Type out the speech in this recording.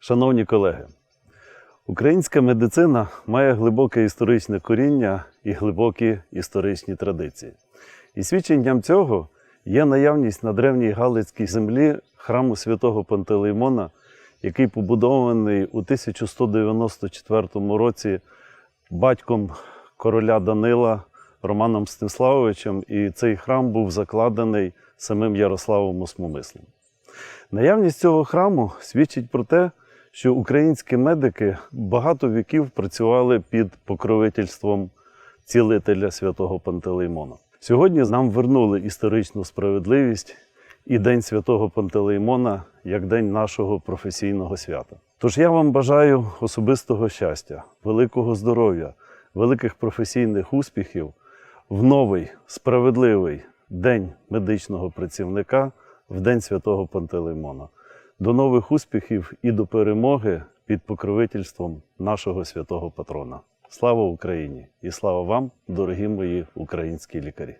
Шановні колеги, українська медицина має глибоке історичне коріння і глибокі історичні традиції. І свідченням цього є наявність на древній Галицькій землі храму святого Пантелеймона, який побудований у 1194 році батьком короля Данила Романом Стиславовичем, і цей храм був закладений самим Ярославом Осмомислом. Наявність цього храму свідчить про те, що українські медики багато віків працювали під покровительством цілителя святого Пантелеймона. Сьогодні нам вернули історичну справедливість і День святого Пантелеймона як день нашого професійного свята. Тож я вам бажаю особистого щастя, великого здоров'я, великих професійних успіхів в новий справедливий день медичного працівника в День святого Пантелеймона. До нових успіхів і до перемоги під покровительством нашого святого патрона. Слава Україні і слава вам, дорогі мої українські лікарі!